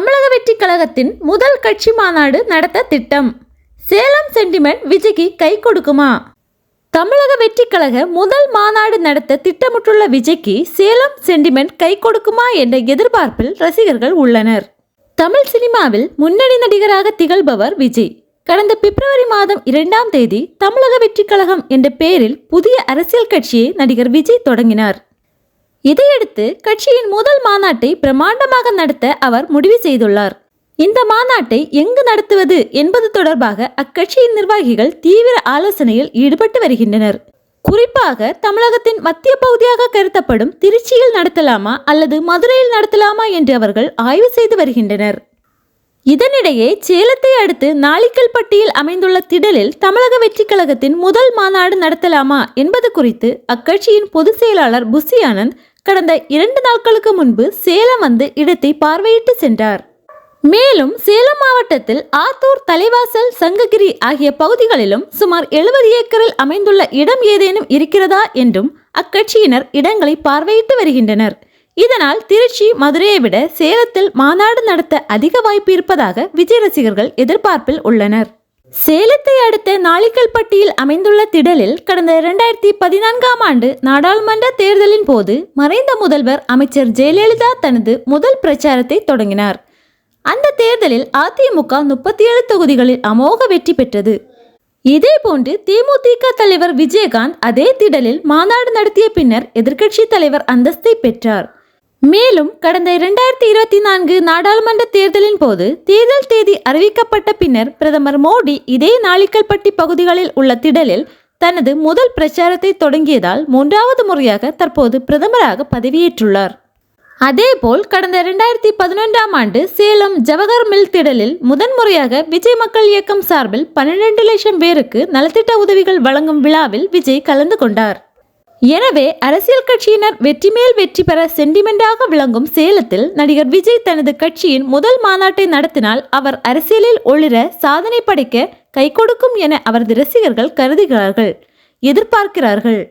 தமிழக வெற்றி கழகத்தின் முதல் கட்சி மாநாடு நடத்த திட்டம். சேலம் சென்டிமெண்ட் விஜய்க்கு கை கொடுக்குமா? தமிழக வெற்றி கழக முதல் மாநாடு நடத்த திட்டமிட்டுள்ள விஜய்க்கு சேலம் சென்டிமெண்ட் கை கொடுக்குமா என்ற எதிர்பார்ப்பில் ரசிகர்கள் உள்ளனர். தமிழ் சினிமாவில் முன்னணி நடிகராக திகழ்பவர் விஜய். கடந்த பிப்ரவரி மாதம் இரண்டாம் தேதி தமிழக வெற்றி கழகம் என்ற பெயரில் புதிய அரசியல் கட்சியை நடிகர் விஜய் தொடங்கினார். இதையடுத்து கட்சியின் முதல் மாநாட்டை பிரமாண்டமாக நடத்த அவர் முடிவு செய்துள்ளார். இந்த மாநாட்டை எங்கு நடத்துவது என்பது தொடர்பாக அக்கட்சியின் நிர்வாகிகள் தீவிர ஆலோசனையில் ஈடுபட்டு வருகின்றனர். குறிப்பாக தமிழகத்தின் மத்திய பகுதியாக கருத்தப்படும் திருச்சியில் நடத்தலாமா அல்லது மதுரையில் நடத்தலாமா என்று அவர்கள் ஆய்வு செய்து வருகின்றனர். இதனிடையே சேலத்தை அடுத்து நாளிக்கல்பட்டியில் அமைந்துள்ள திடலில் தமிழக வெற்றி கழகத்தின் முதல் மாநாடு நடத்தலாமா என்பது குறித்து அக்கட்சியின் பொதுச் செயலாளர் புசி ஆனந்த் கடந்த இரண்டு நாட்களுக்கு முன்பு சேலம் வந்து இடத்தை பார்வையிட்டு சென்றார். மேலும் சேலம் மாவட்டத்தில் ஆத்தூர் தலைவாசல் சங்ககிரி ஆகிய பகுதிகளிலும் சுமார் எழுபது ஏக்கரில் அமைந்துள்ள இடம் ஏதேனும் இருக்கிறதா என்றும் அக்கட்சியினர் இடங்களை பார்வையிட்டு வருகின்றனர். இதனால் திருச்சி மதுரையை விட சேலத்தில் மாநாடு நடத்த அதிக வாய்ப்பு இருப்பதாக விஜய் ரசிகர்கள் எதிர்பார்ப்பில் உள்ளனர். சேலத்தை அடுத்த நாளிக்கல்பட்டியில் அமைந்துள்ள திடலில் கடந்த இரண்டாயிரத்தி பதினான்காம் ஆண்டு நாடாளுமன்ற தேர்தலின் போது மறைந்த முதல்வர் அமைச்சர் ஜெயலலிதா தனது முதல் பிரச்சாரத்தை தொடங்கினார். அந்த தேர்தலில் அதிமுக முப்பத்தி ஏழு தொகுதிகளில் அமோக வெற்றி பெற்றது. இதேபோன்று தேமுதிக தலைவர் விஜயகாந்த் அதே திடலில் மாநாடு நடத்திய பின்னர் எதிர்க்கட்சி தலைவர் அந்தஸ்தை பெற்றார். மேலும் கடந்த இரண்டாயிரத்தி இருபத்தி நான்கு நாடாளுமன்ற தேர்தலின் போது தேர்தல் தேதி அறிவிக்கப்பட்ட பின்னர் பிரதமர் மோடி இதே நாளிக்கல்பட்டி பகுதிகளில் உள்ள திடலில் தனது முதல் பிரச்சாரத்தை தொடங்கியதால் மூன்றாவது முறையாக தற்போது பிரதமராக பதவியேற்றுள்ளார். அதேபோல் கடந்த இரண்டாயிரத்தி பதினொன்றாம் ஆண்டு சேலம் ஜவஹர் மில் திடலில் முதன்முறையாக விஜய் மக்கள் இயக்கம் சார்பில் பன்னிரண்டு லட்சம் பேருக்கு நலத்திட்ட உதவிகள் வழங்கும் விழாவில் விஜய் கலந்து கொண்டார். எனவே அரசியல் கட்சியினர் வெற்றி மேல் வெற்றி பெற சென்டிமெண்டாக விளங்கும் சேலத்தில் நடிகர் விஜய் தனது கட்சியின் முதல் மாநாட்டை நடத்தினால் அவர் அரசியலில் ஒளிர சாதனை படைக்க கை கொடுக்கும் என அவரது ரசிகர்கள் கருதுகிறார்கள். எதிர்பார்க்கிறார்கள்.